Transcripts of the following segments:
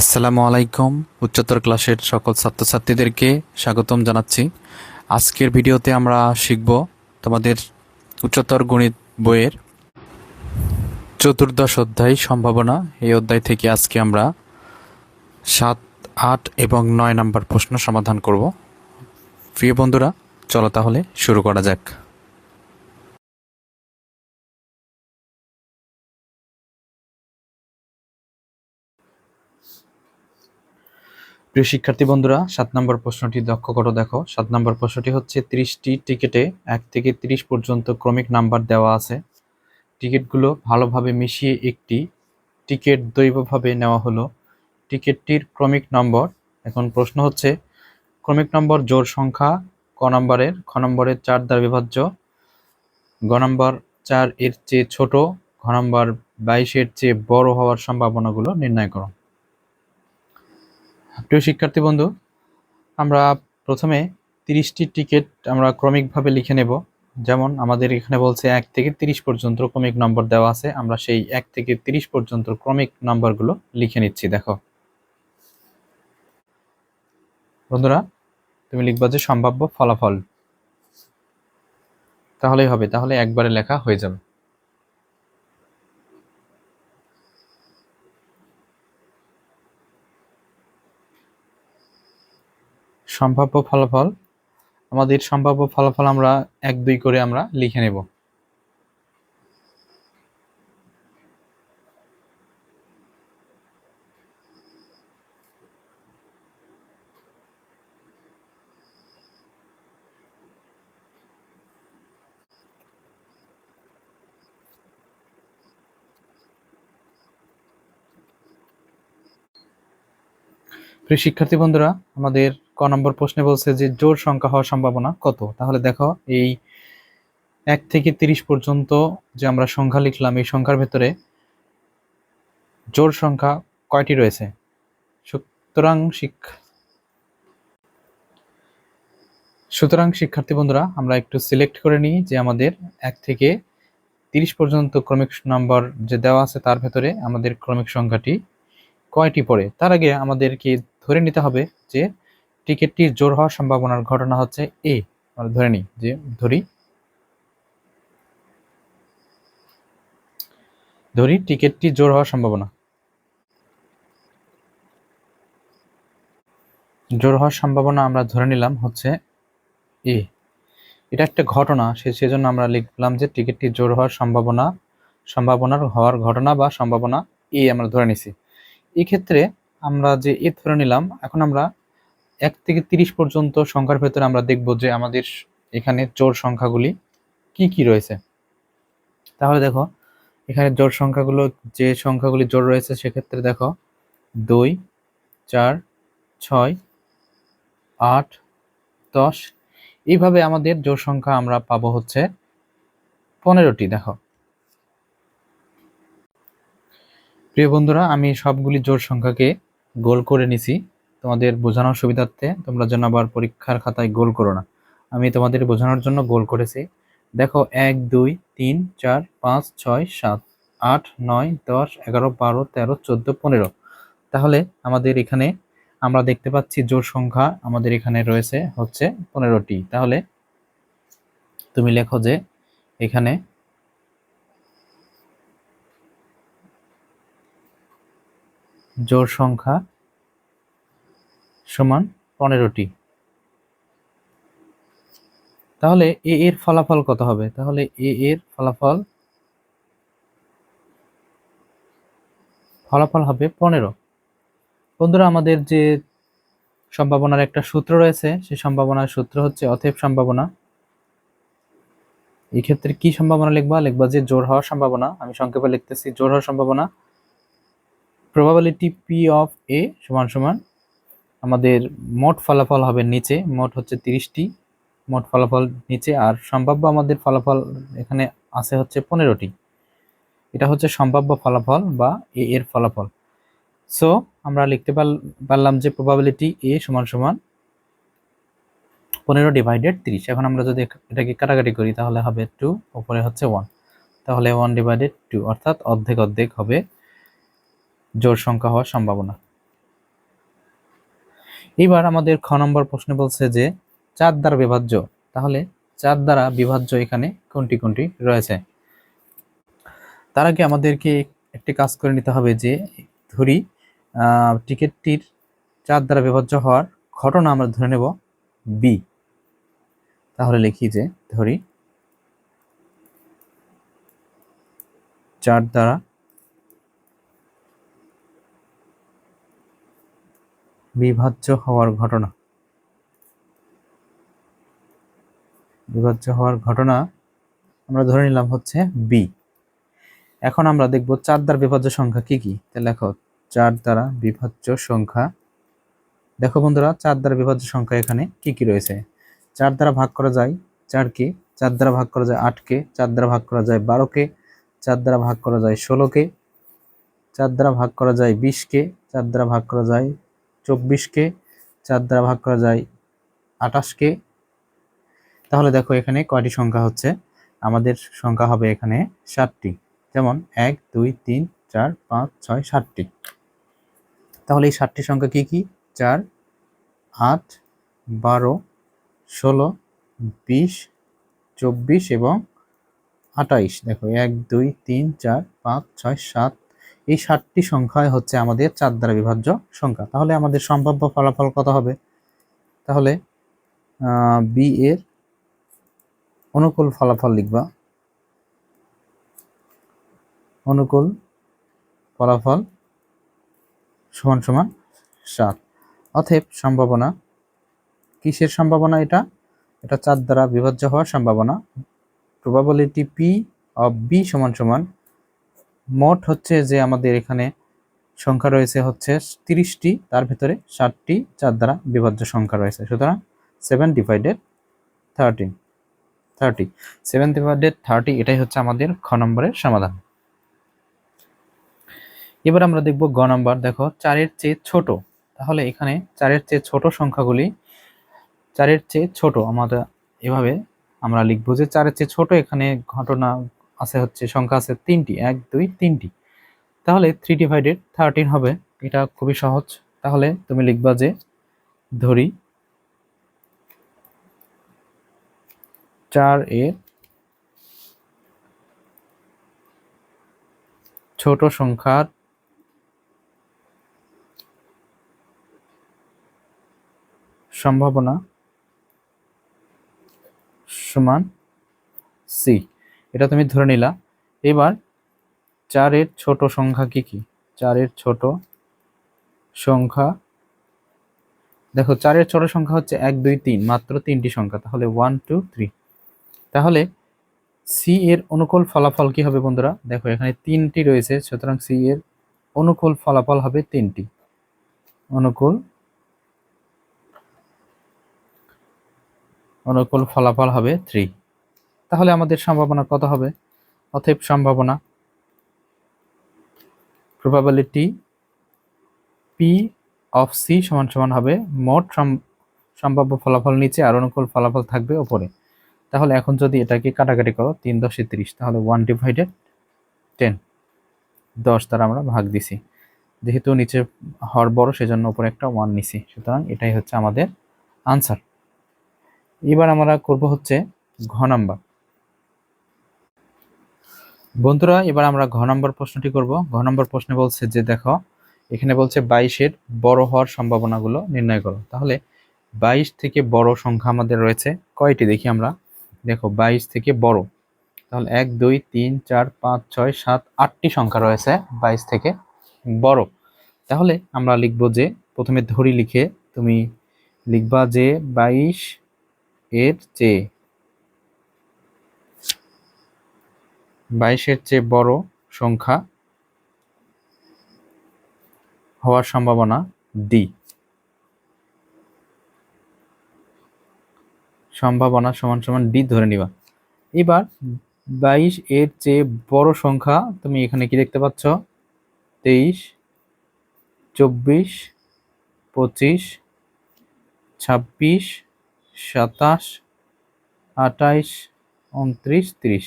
আসসালামু আলাইকুম, উচ্চতর ক্লাসের সকল ছাত্রছাত্রীদেরকে স্বাগতম জানাচ্ছি। আজকের ভিডিওতে আমরা শিখব তোমাদের উচ্চতর গণিত বইয়ের চতুর্দশ অধ্যায় সম্ভাবনা। এই অধ্যায় থেকে আজকে আমরা সাত, আট এবং নয় নম্বর প্রশ্ন সমাধান করব। প্রিয় বন্ধুরা, চলো তাহলে শুরু করা যাক। প্রিয় শিক্ষার্থী বন্ধুরা, সাত নম্বর প্রশ্নটি দক্ষ করো দেখো। সাত নম্বর প্রশ্নটি হচ্ছে, ত্রিশটি টিকিটে এক থেকে তিরিশ পর্যন্ত ক্রমিক নাম্বার দেওয়া আছে। টিকিটগুলো ভালোভাবে মিশিয়ে একটি টিকিট দৈবভাবে নেওয়া হলো। টিকিটটির ক্রমিক নম্বর, এখন প্রশ্ন হচ্ছে, ক্রমিক নম্বর জোর সংখ্যা, ক নম্বরের, খ নম্বরের চার দ্বারা বিভাজ্য, গ নম্বর চার এর চেয়ে ছোট, ঘ নম্বর বাইশের চেয়ে বড় হওয়ার সম্ভাবনাগুলো নির্ণয় করো। প্রিয় শিক্ষার্থী বন্ধু, আমরা প্রথমে তিরিশটি টিকিট আমরা ক্রমিকভাবে লিখে নেব। যেমন আমাদের এখানে বলছে এক থেকে তিরিশ পর্যন্ত ক্রমিক নম্বর দেওয়া আছে। আমরা সেই এক থেকে তিরিশ পর্যন্ত ক্রমিক নম্বরগুলো লিখে নিচ্ছি, দেখো। বন্ধুরা, তুমি লিখবা যে সম্ভাব্য ফলাফল। তাহলেই হবে, তাহলে একবারে লেখা হয়ে যাবে। সম্ভাব্য ফলাফল আমাদের সম্ভাব্য ফলাফল আমরা এক দুই করে আমরা লিখে নেব। প্রিয় শিক্ষার্থী বন্ধুরা, আমাদের ক নম্বর প্রশ্নে বলছে যে, জোর সংখ্যা হওয়ার সম্ভাবনা কত? তাহলে দেখো, এই এক থেকে তিরিশ পর্যন্ত যে আমরা সংখ্যা লিখলাম, এই সংখ্যার ভেতরে জোর সংখ্যা কয়টি রয়েছে? সুতরাং শিক্ষা, সুতরাং শিক্ষার্থী বন্ধুরা, আমরা একটু সিলেক্ট করে নিই যে আমাদের এক থেকে তিরিশ পর্যন্ত ক্রমিক নম্বর যে দেওয়া আছে, তার ভেতরে আমাদের ক্রমিক সংখ্যাটি কয়টি পড়ে? তার আগে আমাদেরকে ধরে নিতে হবে যে টিকিটটির জোর হওয়ার সম্ভাবনার ঘটনা হচ্ছে এ আমরা ধরে নিই যে ধরি। ধরি টিকিটটি জোর হওয়ার সম্ভাবনা। জোর হওয়ার সম্ভাবনা আমরা ধরে নিলাম হচ্ছে এ এটা একটা ঘটনা, সে সেজন্য আমরা লিখলাম যে টিকিটটি জোর হওয়ার সম্ভাবনা, সম্ভাবনার হওয়ার ঘটনা বা সম্ভাবনা এ আমরা ধরে নিছি। এক্ষেত্রে আমরা যে এ ধরে নিলাম, এখন আমরা এক থেকে তিরিশ পর্যন্ত সংখ্যার ভেতরে আমরা দেখব যে আমাদের এখানে জোর সংখ্যাগুলি কি কি রয়েছে। তাহলে দেখো, এখানে জোর সংখ্যাগুলো, যে সংখ্যাগুলি জোর রয়েছে সেক্ষেত্রে দেখো, দুই, চার, ছয়, আট, দশ, এইভাবে আমাদের জোর সংখ্যা আমরা পাবো হচ্ছে পনেরোটি, দেখো। প্রিয় বন্ধুরা, আমি সবগুলি জোর সংখ্যাকে গোল করে নিছি। তোমাদের বোঝানোর সুবিধার্থে তোমরা যেন আবার পরীক্ষার খাতায় গোল করো না। আমি তোমাদের বোঝানোর জন্য গোল করেছি। দেখো, এক, দুই, তিন, চার, পাঁচ, ছয়, সাত, আট, নয়, দশ, এগারো, বারো, তেরো, চোদ্দ, পনেরো। তাহলে আমাদের এখানে আমরা দেখতে পাচ্ছি জোর সংখ্যা আমাদের এখানে রয়েছে হচ্ছে পনেরোটি। তাহলে তুমি লেখো যে এখানে জোর সংখ্যা সমান পনেরোটি। তাহলে এ এর ফলাফল কত হবে? তাহলে এ এর ফলাফল ফলাফল হবে পনেরো। বন্ধুরা, আমাদের যে সম্ভাবনার একটা সূত্র রয়েছে, সেই সম্ভাবনার সূত্র হচ্ছে অথেব সম্ভাবনা। এক্ষেত্রে কি সম্ভাবনা লিখবা? লিখবা যে জোর হওয়ার সম্ভাবনা। আমি সংক্ষেপে লিখতেছি জোর হওয়ার সম্ভাবনা। প্রবাবিলিটি পি অফ এ সমান সমান আমাদের মোট ফলাফল হবে নিচে, মোট হচ্ছে তিরিশটি, মোট ফলাফল নিচে, আর সম্ভাব্য আমাদের ফলাফল এখানে আছে হচ্ছে পনেরোটি। এটা হচ্ছে সম্ভাব্য ফলাফল বা এ এর ফলাফল। সো আমরা লিখতে পারলাম যে প্রবাবিলিটি এ সমান সমান পনেরো ডিভাইডেড তিরিশ। এখন আমরা যদি এটাকে কাটাকাটি করি, তাহলে হবে টু ওপরে হচ্ছে ওয়ান তাহলে ওয়ান ডিভাইডেড টু অর্থাৎ অর্ধেক অর্ধেক হবে জোর সংখ্যা হওয়ার সম্ভাবনা। এবার আমাদের খ নম্বর প্রশ্নে বলছে যে চার দ্বারা বিভাজ্য, তাহলে চার দ্বারা বিভাজ্য এখানে কোনটি কোনটি রয়েছে? তার আগে আমাদেরকে একটি কাজ করে নিতে হবে যে, ধরি টিকিটটির চার দ্বারা বিভাজ্য হওয়ার ঘটনা আমরা ধরে নেব বি তাহলে লিখি যে, ধরি চার দ্বারা বিভাজ্য হওয়ার ঘটনা। বিভাজ্য হওয়ার ঘটনা আমরা ধরে নিলাম হচ্ছে বি এখন আমরা দেখব চার দ্বারা বিভাজ্য সংখ্যা কি কি? তাহলে লেখো, চার দ্বারা বিভাজ্য সংখ্যা। দেখো বন্ধুরা, চার দ্বারা বিভাজ্য সংখ্যা এখানে কি কি রয়েছে? চার দ্বারা ভাগ করা যায় চারকে চার দ্বারা ভাগ করা যায় আটকে চার দ্বারা ভাগ করা যায় বারোকে চার দ্বারা ভাগ করা যায় ষোলোকে চার দ্বারা ভাগ করা যায় বিশকে চার দ্বারা ভাগ করা যায় চব্বিশকে, চার দ্বারা ভাগ করা যায় আটাশকে তাহলে দেখো এখানে কয়টি সংখ্যা হচ্ছে? আমাদের সংখ্যা হবে এখানে ষাটটি। যেমন এক, দুই, তিন, চার, পাঁচ, ছয়, ষাটটি। তাহলে এই ষাটটি সংখ্যা কি কি? চার, আট, বারো, ষোলো, বিশ, চব্বিশ এবং আটাইশ দেখো এক, দুই, তিন, চার, পাঁচ, ছয়, সাত এই ষাটটি সংখ্যায় হচ্ছে আমাদের চার দ্বারা বিভাজ্য সংখ্যা। তাহলে আমাদের সম্ভাব্য ফলাফল কত হবে? তাহলে বি এর অনুকূল ফলাফল লিখবা। অনুকূল ফলাফল সমান সমান সাত। অতএব সম্ভাবনা, কিসের সম্ভাবনা এটা? এটা চার দ্বারা বিভাজ্য হওয়ার সম্ভাবনা। প্রবাবিলিটি পি অফ বি সমান সমান মোট হচ্ছে যে আমাদের এখানে সংখ্যা রয়েছে হচ্ছে তিরিশটি, তার ভিতরে ষাটটি চার দ্বারা বিভাজ্য সংখ্যা রয়েছে। সুতরাং seven divided thirteen thirty seven divided thirty এটাই হচ্ছে আমাদের খ নম্বরের সমাধান। এবার আমরা দেখব গ নম্বর। দেখো, চারের চেয়ে ছোট। তাহলে এখানে চারের চেয়ে ছোট সংখ্যাগুলি, চারের চেয়ে ছোট আমাদের এভাবে আমরা লিখব যে চারের চেয়ে ছোট এখানে ঘটনা আছে হচ্ছে, সংখ্যা আছে তিনটি, এক, দুই, তিনটি। তাহলে থ্রি ডিভাইডেড থার্টিন হবে, এটা খুবই সহজ। তাহলে তুমি লিখবা যে ধরি চার এ ছোট সংখ্যার সম্ভাবনা সমান সি এটা তুমি ধরে নিলা। এবার চারের ছোট সংখ্যা কি কি? চারের ছোট সংখ্যা। দেখো, চারের ছোট সংখ্যা হচ্ছে এক, দুই, তিন, মাত্র তিনটি সংখ্যা। তাহলে ওয়ান টু থ্রি তাহলে সি এর অনুকূল ফলাফল কি হবে বন্ধুরা? দেখো, এখানে তিনটি রয়েছে, সুতরাং সি এর অনুকূল ফলাফল হবে তিনটি। অনুকূল অনুকূল ফলাফল হবে থ্রি তাহলে আমাদের সম্ভাবনা কত হবে? অতএব সম্ভাবনা প্রবাবিলিটি পি অফ সি সমান সমান হবে মোট সম্ভাব্য ফলাফল নিচে আর অনুকূল ফলাফল থাকবে ওপরে তাহলে এখন যদি এটাকে কাটাকাটি করো, তিন দশে তিরিশ, তাহলে ওয়ান ডিভাইডেড টেন দশ দ্বারা আমরা ভাগ দিছি। যেহেতু নিচে হর বড়, সেজন্য উপরে একটা ওয়ান নিছি। সুতরাং এটাই হচ্ছে আমাদের আনসার এবার আমরা করব হচ্ছে ঘ নাম্বার বন্ধুরা, এবার আমরা ঘ নম্বর প্রশ্নটি করব। ঘ নম্বর প্রশ্নে বলছে যে, দেখো, এখানে বলছে বাইশের বড় হওয়ার সম্ভাবনাগুলো নির্ণয় করো। তাহলে বাইশ থেকে বড় সংখ্যা আমাদের রয়েছে কয়টি? দেখি আমরা। দেখো, বাইশ থেকে বড়। তাহলে এক, দুই, তিন, চার, পাঁচ, ছয়, সাত, আটটি সংখ্যা রয়েছে বাইশ থেকে বড়। তাহলে আমরা লিখব যে, প্রথমে ধরি লিখে তুমি লিখবা যে, বাইশ এর চেয়ে বাইশের চেয়ে বড় সংখ্যা হওয়ার সম্ভাবনা ডি। সম্ভাবনা সমান সমান ডি ধরে নিবা। এবার বাইশ এর চেয়ে বড় সংখ্যা তুমি এখানে কি দেখতে পাচ্ছ? তেইশ, চব্বিশ, পঁচিশ, ছাব্বিশ, সাতাশ, আঠাইশ, উনত্রিশ, তিরিশ।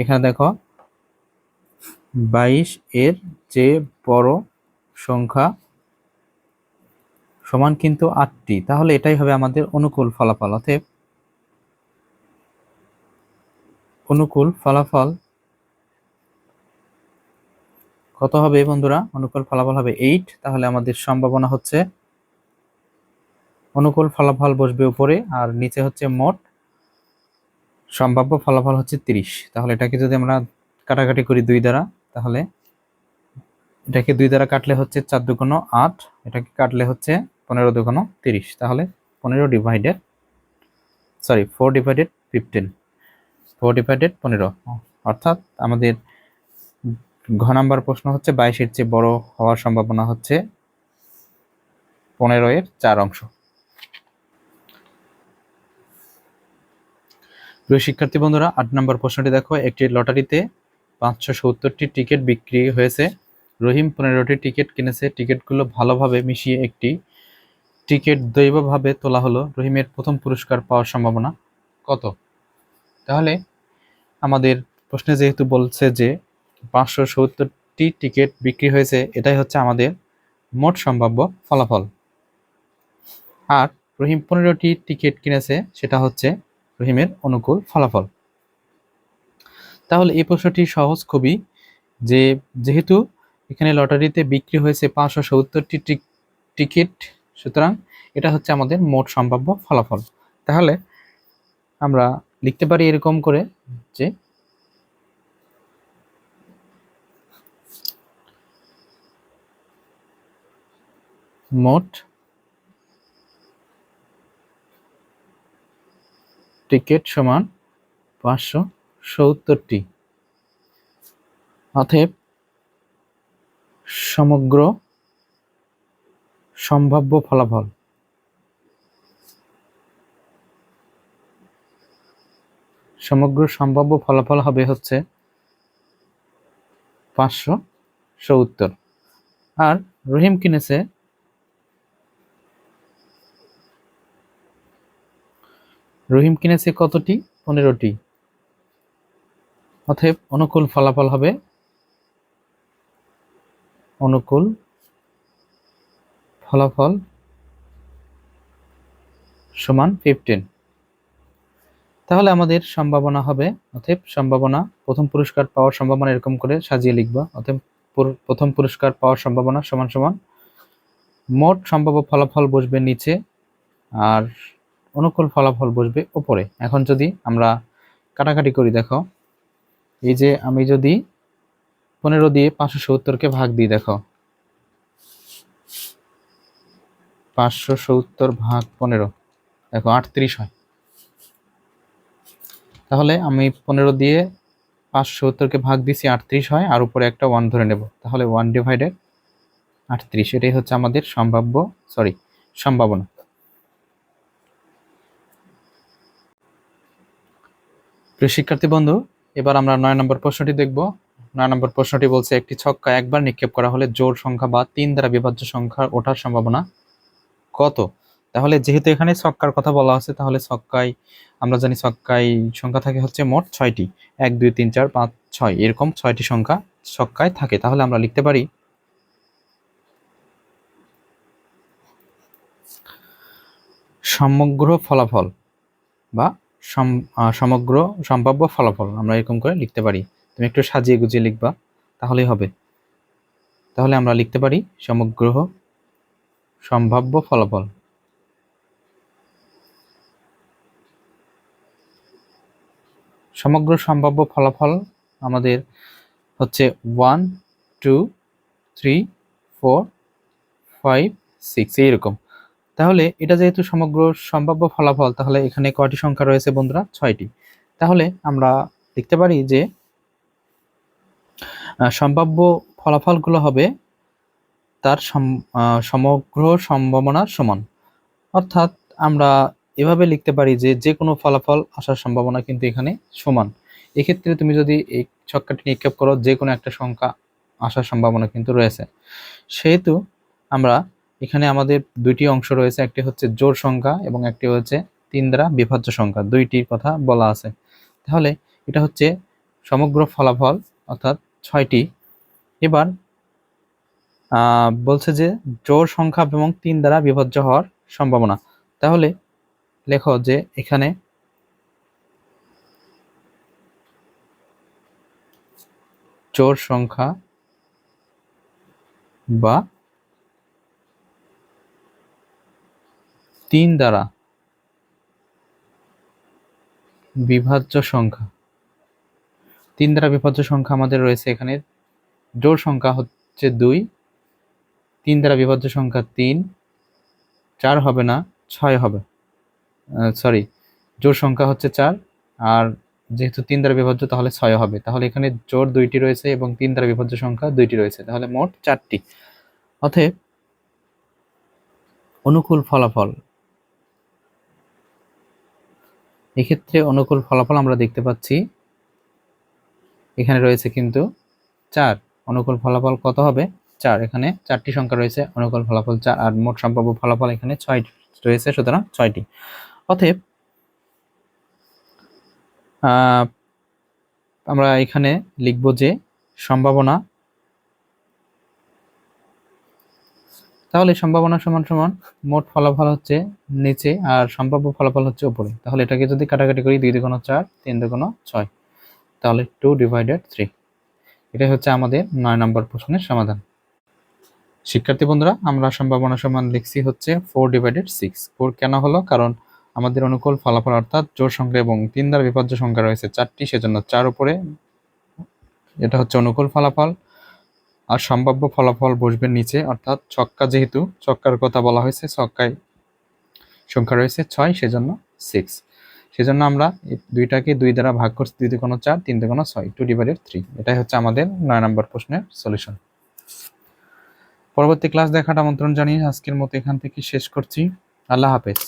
এখানে দেখো বাইশ এর যে বড় সংখ্যা সমান কিন্তু আটটি। তাহলে এটাই হবে আমাদের অনুকূল ফলাফল। অতএব অনুকূল ফলাফল কত হবে বন্ধুরা? অনুকূল ফলাফল হবে এইট তাহলে আমাদের সম্ভাবনা হচ্ছে অনুকূল ফলাফল বসবে উপরে আর নিচে হচ্ছে মোট সম্ভাব্য ফলাফল হচ্ছে তিরিশ। তাহলে এটাকে যদি আমরা কাটাকাটি করি দুই দ্বারা, তাহলে এটাকে দুই দ্বারা কাটলে হচ্ছে চার দুগুণ আট, এটাকে কাটলে হচ্ছে পনেরো দুগুণ তিরিশ। তাহলে পনেরো divided sorry four divided fifteen four divided পনেরো। অর্থাৎ আমাদের ঘ নাম্বার প্রশ্ন হচ্ছে বাইশের চেয়ে বড় হওয়ার সম্ভাবনা হচ্ছে পনেরো এর চার অংশ। প্রিয় শিক্ষার্থী বন্ধুরা, আট নম্বর প্রশ্নটি দেখো। একটি লটারিতে পাঁচশো সত্তরটি টিকিট বিক্রি হয়েছে। রহিম পনেরোটি টিকিট কিনেছে। টিকিটগুলো ভালোভাবে মিশিয়ে একটি টিকিট দৈবভাবে তোলা হলো। রহিমের প্রথম পুরস্কার পাওয়ার সম্ভাবনা কত? তাহলে আমাদের প্রশ্নে যেহেতু বলছে যে পাঁচশো সত্তরটি টিকিট বিক্রি হয়েছে, এটাই হচ্ছে আমাদের মোট সম্ভাব্য ফলাফল। আর রহিম পনেরোটি টিকিট কিনেছে, সেটা হচ্ছে রহিমের অনুকূল ফলাফল। তাহলে এই প্রশ্নটি সহজ খুবই যে যেহেতু এখানে লটারিতে বিক্রি হয়েছে পাঁচশো সত্তরটি টিকিট, সুতরাং এটা হচ্ছে আমাদের মোট সম্ভাব্য ফলাফল। তাহলে আমরা লিখতে পারি এরকম করে যে মোট টিকিট সমান পাঁচশো সত্তরটি। অতএব সমগ্র সম্ভাব্য ফলাফল। সমগ্র সম্ভাব্য ফলাফল হবে হচ্ছে পাঁচশো সত্তর। আর রহিম কিনেছে রহিম কিনেছে কতটি? পনেরোটি। অতএব অনুকূল ফলাফল হবে। অনুকূল ফলাফল সমান ফিফটিন তাহলে আমাদের সম্ভাবনা হবে। অতএব সম্ভাবনা, প্রথম পুরস্কার পাওয়ার সম্ভাবনা এরকম করে সাজিয়ে লিখব। অতএব প্রথম পুরস্কার পাওয়ার সম্ভাবনা সমান সমান। মোট সম্ভাব্য ফলাফল বসবে নিচে। আর অনুকূল ফলাফল বসবে ওপরে। এখন যদি আমরা কাটাকাটি করি, দেখো, এই যে আমি যদি পনেরো দিয়ে পাঁচশো সত্তরকে ভাগ দিই, দেখো, পাঁচশো সত্তর ভাগ পনেরো, দেখো, আটত্রিশ হয়। তাহলে আমি পনেরো দিয়ে পাঁচশো সত্তরকে ভাগ দিছি, আটত্রিশ হয়, আর উপরে একটা ওয়ান ধরে নেব। তাহলে ওয়ান ডিভাইডেড আটত্রিশ, এটাই হচ্ছে আমাদের সম্ভাব্য সরি সম্ভাবনা। প্রিয় শিক্ষার্থী বন্ধু, এবার আমরা নয় নম্বর প্রশ্নটি দেখব। নয় নম্বর প্রশ্নটি বলছে, একটি ছক্কা একবার নিক্ষেপ করা হলে জোর সংখ্যা বা তিন দ্বারা বিভাজ্য সংখ্যা ওঠার সম্ভাবনা কত? তাহলে যেহেতু এখানে ছক্কার কথা বলা আছে তাহলে ছক্কায়, আমরা জানি ছক্কায় সংখ্যা থাকে হচ্ছে মোট ছয়টি। এক, দুই, তিন, চার, পাঁচ, ছয়, এরকম ছয়টি সংখ্যা ছক্কায় থাকে। তাহলে আমরা লিখতে পারি, সমগ্র ফলাফল বা সমগ্র সম্ভাব্য ফলাফল আমরা এরকম করে লিখতে পারি। তুমি একটু সাজিয়ে গুজিয়ে লিখবা, তাহলেই হবে। তাহলে আমরা লিখতে পারি সমগ্র সম্ভাব্য ফলাফল। সমগ্র সম্ভাব্য ফলাফল আমাদের হচ্ছে one two three four five six এইরকম। তাহলে এটা যেহেতু সমগ্র সম্ভাব্য ফলাফল, তাহলে এখানে কয়টি সংখ্যা রয়েছে বন্ধুরা? ছয়টি। তাহলে আমরা লিখতে পারি যে সম্ভাব্য ফলাফলগুলো হবে তার সমগ্র সম্ভাবনার সমান। অর্থাৎ আমরা এভাবে লিখতে পারি যে যে কোনো ফলাফল আসার সম্ভাবনা কিন্তু এখানে সমান। এক্ষেত্রে তুমি যদি এই ছক্কাটি নিক্ষেপ করো যে কোনো একটা সংখ্যা আসার সম্ভাবনা কিন্তু রয়েছে। সেহেতু আমরা এখানে আমাদের দুইটি অংশ রয়েছে, একটি হচ্ছে জোর সংখ্যা এবং একটি হচ্ছে তিন দ্বারা বিভাজ্য সংখ্যা। দুইটির কথা বলা আছে। তাহলে এটা হচ্ছে সমগ্র ফলাফল, অর্থাৎ ছয়টি। এবার বলছে যে জোর সংখ্যা এবং তিন দ্বারা বিভাজ্য হওয়ার সম্ভাবনা। তাহলে লেখো যে এখানে জোর সংখ্যা বা তিন দ্বারা বিভাজ্য সংখ্যা। তিন দ্বারা বিভাজ্য সংখ্যা আমাদের রয়েছে এখানে। জোড় সংখ্যা হচ্ছে দুই, তিন দ্বারা বিভাজ্য সংখ্যা তিন, চার হবে না, ছয় হবে। সরি জোড় সংখ্যা হচ্ছে চার, আর যেহেতু তিন দ্বারা বিভাজ্য তাহলে ছয় হবে। তাহলে এখানে জোড় দুইটি রয়েছে এবং তিন দ্বারা বিভাজ্য সংখ্যা দুইটি রয়েছে। তাহলে মোট চারটি। অতএব, অনুকূল ফলাফল এক্ষেত্রে অনুকূল ফলাফল আমরা দেখতে পাচ্ছি। এখানে রয়েছে কিন্তু চার। অনুকূল ফলাফল কত হবে? চার। এখানে চারটি সংখ্যা রয়েছে। অনুকূল ফলাফল চার আর মোট সম্ভাব্য ফলাফল এখানে ছয় রয়েছে, সুতরাং ছয়টি। অতএব আমরা এখানে লিখব যে সম্ভাবনা তাহলে সম্ভাবনা সমান সমান মোট ফলাফল হচ্ছে নিচে আর সম্ভাব্য ফলাফল হচ্ছে উপরে। তাহলে এটাকে যদি কাটাকাটি করি দুই দুগুণ চার, তিন দুগুণ ছয়, তাহলে টু ডিভাইডেড থ্রি এটাই হচ্ছে আমাদের নয় নম্বর প্রশ্নের সমাধান। শিক্ষার্থী বন্ধুরা, আমরা সম্ভাবনা সমান লিখছি হচ্ছে ফোর ডিভাইডেড সিক্স ফোর কেন হলো? কারণ আমাদের অনুকূল ফলাফল অর্থাৎ জোর সংখ্যা এবং তিন দ্বারা বিপর্য সংখ্যা রয়েছে চারটি, সেজন্য চার উপরে। এটা হচ্ছে অনুকূল ফলাফল। আর সম্ভাব্য ফলাফল বসবে নিচে, অর্থাৎ ছক্কা যেহেতু, ছক্কার কথা বলা হয়েছে, ছক্কায় সংখ্যা রয়েছে ছয়, সেজন্য সিক্স সেজন্য আমরা দুইটাকে দুই দ্বারা ভাগ করছি, দুই কোনো চার, তিন কোনো ছয় টু ডিভাইডেড থ্রি এটাই হচ্ছে আমাদের নয় নম্বর প্রশ্নের সলিউশন পরবর্তী ক্লাস দেখাটা আমন্ত্রণ জানিয়ে আজকের মতো এখান থেকে শেষ করছি। আল্লাহ হাফেজ।